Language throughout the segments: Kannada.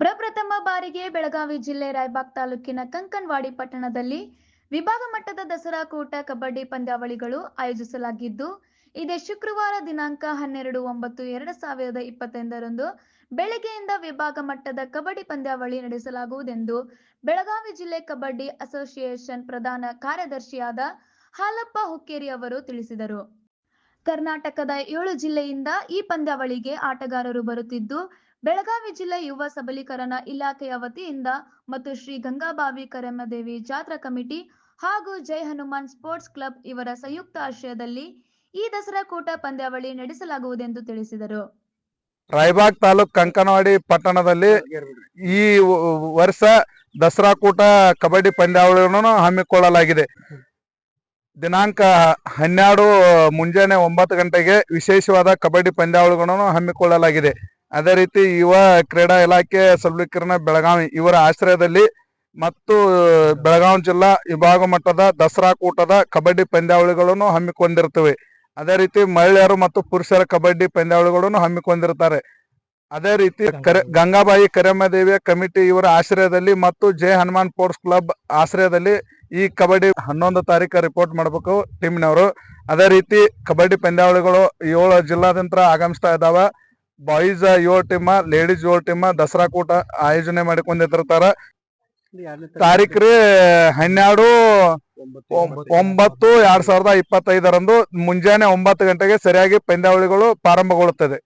ಪ್ರಪ್ರಥಮ ಬಾರಿಗೆ ಬೆಳಗಾವಿ ಜಿಲ್ಲೆ ರಾಯಬಾಗ್ ತಾಲೂಕಿನ ಕಂಕನ್ವಾಡಿ ಪಟ್ಟಣದಲ್ಲಿ ವಿಭಾಗ ಮಟ್ಟದ ದಸರಾ ಕೂಟ ಕಬಡ್ಡಿ ಪಂದ್ಯಾವಳಿಗಳು ಆಯೋಜಿಸಲಾಗಿದ್ದು, ಇದೇ ಶುಕ್ರವಾರ ದಿನಾಂಕ ಹನ್ನೆರಡು ಒಂಬತ್ತು ಎರಡು ಸಾವಿರದ ಇಪ್ಪತ್ತೊಂದರಂದು ಬೆಳಗ್ಗೆಯಿಂದ ವಿಭಾಗ ಮಟ್ಟದ ಕಬಡ್ಡಿ ಪಂದ್ಯಾವಳಿ ನಡೆಸಲಾಗುವುದೆಂದು ಬೆಳಗಾವಿ ಜಿಲ್ಲೆ ಕಬಡ್ಡಿ ಅಸೋಸಿಯೇಷನ್ ಪ್ರಧಾನ ಕಾರ್ಯದರ್ಶಿಯಾದ ಹಾಲಪ್ಪ ಹುಕ್ಕೇರಿ ಅವರು ತಿಳಿಸಿದರು. ಕರ್ನಾಟಕದ ಏಳು ಜಿಲ್ಲೆಯಿಂದ ಈ ಪಂದ್ಯಾವಳಿಗೆ ಆಟಗಾರರು ಬರುತ್ತಿದ್ದು ಬೆಳಗಾವಿ ಜಿಲ್ಲೆ ಯುವ ಸಬಲೀಕರಣ ಇಲಾಖೆಯ ವತಿಯಿಂದ ಮತ್ತು ಶ್ರೀ ಗಂಗಾಬಾವಿ ಕರಮದೇವಿ ಜಾತ್ರಾ ಕಮಿಟಿ ಹಾಗೂ ಜೈ ಹನುಮಾನ್ ಸ್ಪೋರ್ಟ್ಸ್ ಕ್ಲಬ್ ಇವರ ಸಂಯುಕ್ತ ಆಶ್ರಯದಲ್ಲಿ ಈ ದಸರಾ ಕೂಟ ಪಂದ್ಯಾವಳಿ ನಡೆಸಲಾಗುವುದೆಂದು ತಿಳಿಸಿದರು. ರಾಯಬಾಗ್ ತಾಲೂಕ್ ಕಂಕನವಾಡಿ ಪಟ್ಟಣದಲ್ಲಿ ಈ ವರ್ಷ ದಸರಾ ಕೂಟ ಕಬಡ್ಡಿ ಪಂದ್ಯಾವಳಿಯನ್ನು ಹಮ್ಮಿಕೊಳ್ಳಲಾಗಿದೆ. ದಿನಾಂಕ ಹನ್ನೆರಡು, ಮುಂಜಾನೆ ಒಂಬತ್ತು ಗಂಟೆಗೆ ವಿಶೇಷವಾದ ಕಬಡ್ಡಿ ಪಂದ್ಯಾವಳಿಗಳನ್ನು ಹಮ್ಮಿಕೊಳ್ಳಲಾಗಿದೆ. ಅದೇ ರೀತಿ ಯುವ ಕ್ರೀಡಾ ಇಲಾಖೆ ಸಬಲೀಕರಣ ಬೆಳಗಾವಿ, ಇವರ ಆಶ್ರಯದಲ್ಲಿ ಮತ್ತು ಬೆಳಗಾವಿ ಜಿಲ್ಲಾ ವಿಭಾಗ ಮಟ್ಟದ ದಸರಾ ಕೂಟದ ಕಬಡ್ಡಿ ಪಂದ್ಯಾವಳಿಗಳನ್ನು ಹಮ್ಮಿಕೊಂಡಿರುತ್ತವೆ. ಅದೇ ರೀತಿ ಮಹಿಳೆಯರು ಮತ್ತು ಪುರುಷರ ಕಬಡ್ಡಿ ಪಂದ್ಯಾವಳಿಗಳನ್ನು ಹಮ್ಮಿಕೊಂಡಿರ್ತಾರೆ ಅದೇ ರೀತಿ ಗಂಗಾಬಾಯಿ ಕರೆಮ್ಮದೇವಿಯ ಕಮಿಟಿ ಇವರ ಆಶ್ರಯದಲ್ಲಿ ಮತ್ತು ಜೆ ಹನುಮಾನ್ ಸ್ಪೋರ್ಟ್ಸ್ ಕ್ಲಬ್ ಆಶ್ರಯದಲ್ಲಿ ಈ ಕಬಡ್ಡಿ ಹನ್ನೊಂದು ತಾರೀಕು ರಿಪೋರ್ಟ್ ಮಾಡಬೇಕು ಟೀಮ್ನವರು. ಅದೇ ರೀತಿ ಕಬಡ್ಡಿ ಪಂದ್ಯಾವಳಿಗಳು ಏಳು ಜಿಲ್ಲಾದಂತ ಆಗಮಿಸ್ತಾ ಇದಾವ. ಬಾಯ್ಸ್ ಏಳು ಟೀಮ ಲೇಡೀಸ್ ಏಳು ಟೀಮ ದಸರಾ ಕೂಟ ಆಯೋಜನೆ ಮಾಡಿಕೊಂಡಿರ್ತಾರ. ತಾರೀಖ್ ರೀ ಹನ್ನೆರಡು ಒಂಬತ್ತು ಎರಡ್ ಸಾವಿರದ ಇಪ್ಪತ್ತೈದರಂದು ಮುಂಜಾನೆ ಒಂಬತ್ತು ಗಂಟೆಗೆ ಸರಿಯಾಗಿ ಪಂದ್ಯಾವಳಿಗಳು ಪ್ರಾರಂಭಗೊಳ್ಳುತ್ತದೆ.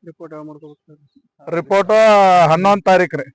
ರಿಪೋರ್ಟ್ ಹನ್ನೊಂದು ತಾರೀಕು ರೀ